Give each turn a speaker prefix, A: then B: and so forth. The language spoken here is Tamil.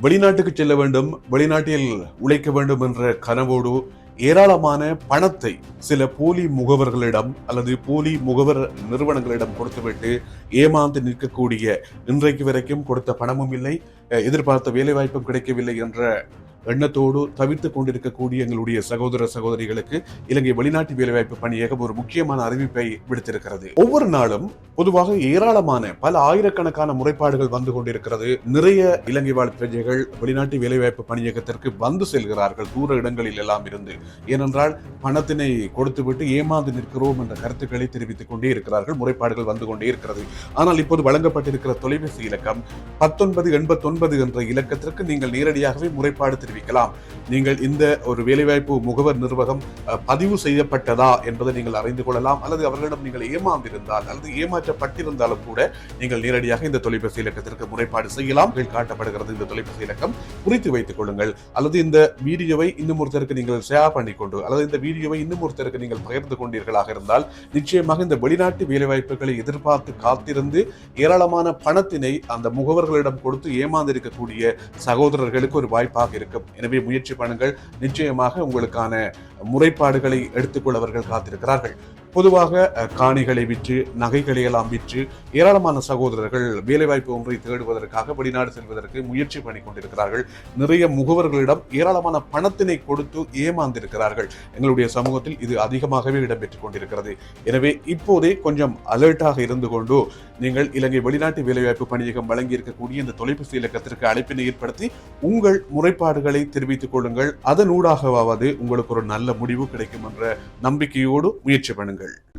A: வெளிநாட்டுக்கு செல்ல வேண்டும் வெளிநாட்டில் உழைக்க வேண்டும் என்ற கனவோடு ஏராளமான பணத்தை சில போலி முகவர்களிடம் அல்லது போலி முகவர் நிறுவனங்களிடம் கொடுத்துவிட்டு ஏமாந்து நிற்கக்கூடிய இன்றைக்கு வரைக்கும் கொடுத்த பணமும் இல்லை எதிர்பார்த்த வேலைவாய்ப்பும் கிடைக்கவில்லை என்ற எண்ணத்தோடு தவிர்த்து கொண்டிருக்கக்கூடிய எங்களுடைய சகோதர சகோதரிகளுக்கு இலங்கை வெளிநாட்டு வேலைவாய்ப்பு பணியகம் ஒரு முக்கியமான அறிவிப்பை விடுத்திருக்கிறது. ஒவ்வொரு நாளும் பொதுவாக ஏராளமான பல ஆயிரக்கணக்கான முறைப்பாடுகள் வந்து கொண்டிருக்கிறது. நிறைய இலங்கை வாழ் பிரஜைகள் வெளிநாட்டு வேலைவாய்ப்பு பணியகத்திற்கு வந்து செல்கிறார்கள். தூர இடங்களில் எல்லாம் இருந்து. ஏனென்றால் பணத்தினை கொடுத்துவிட்டு ஏமாந்து நிற்கிறோம் என்ற கருத்துக்களை தெரிவித்துக் கொண்டே இருக்கிறார்கள். முறைப்பாடுகள் வந்து கொண்டே இருக்கிறது. ஆனால் இப்போது வழங்கப்பட்டிருக்கிற தொலைபேசி இலக்கம் பத்தொன்பது எண்பத்தொன்பது என்ற இலக்கத்திற்கு நீங்கள் நேரடியாகவே முறைப்பாடு தெரிவிக்கலாம். நீங்கள் இந்த ஒரு வேலைவாய்ப்பு முகவர் நிர்வாகம் பதிவு செய்யப்பட்டதா என்பதை நீங்கள் அறிந்து கொள்ளலாம். அல்லது அவர்களிடம் நீங்கள் ஏமாந்திருந்தால் அல்லது ஏமாற்றப்பட்டிருந்தாலும் கூட நீங்கள் நேரடியாக இந்த தொலைபேசி இலக்கத்திற்கு முறைப்பாடு செய்யலாம். காட்டப்படுகிறது இந்த தொலைபேசி இலக்கம். குறித்து வைத்துக் கொள்ளுங்கள். அல்லது இந்த வீடியோவை இன்னும் ஒருத்தருக்கு நீங்கள் ஷேர் பண்ணிக்கொண்டு அல்லது இந்த வீடியோவை இன்னும் ஒருத்தருக்கு நீங்கள் பகிர்ந்து கொண்டீர்களாக இருந்தால் நிச்சயமாக இந்த வெளிநாட்டு வேலைவாய்ப்புகளை எதிர்பார்த்து காத்திருந்து ஏராளமான பணத்தினை அந்த முகவர்களிடம் கொடுத்து ஏமாந்திருக்கக்கூடிய சகோதரர்களுக்கு ஒரு வாய்ப்பாக இருக்கும் எனவே முயற்சி பண்ணுங்கள். நிச்சயமாக உங்களுக்கான முறைப்பாடுகளை எடுத்துக்கொள்ள அவர்கள் காத்திருக்கிறார்கள். பொதுவாக காணிகளை விற்று நகைகளை எல்லாம் விற்று ஏராளமான சகோதரர்கள் வேலைவாய்ப்பு ஒன்றை தேடுவதற்காக வெளிநாடு செல்வதற்கு முயற்சி பண்ணி கொண்டிருக்கிறார்கள். நிறைய முகவர்களிடம் ஏராளமான பணத்தினை கொடுத்து ஏமாந்திருக்கிறார்கள். எங்களுடைய சமூகத்தில் இது அதிகமாகவே இடம்பெற்றுக் கொண்டிருக்கிறது. எனவே இப்போதே கொஞ்சம் அலர்ட்டாக இருந்து கொண்டு நீங்கள் இலங்கை வெளிநாட்டு வேலைவாய்ப்பு பணியகம் வழங்கி இருக்கக்கூடிய இந்த தொலைபேசி இலக்கத்திற்கு அழைப்பினை ஏற்படுத்தி உங்கள் முறைப்பாடுகளை தெரிவித்துக் கொள்ளுங்கள். அதனூடாகவாவது உங்களுக்கு ஒரு நல்ல முடிவு கிடைக்கும் என்ற நம்பிக்கையோடு முயற்சி பண்ணுங்கள். பாருங்கள்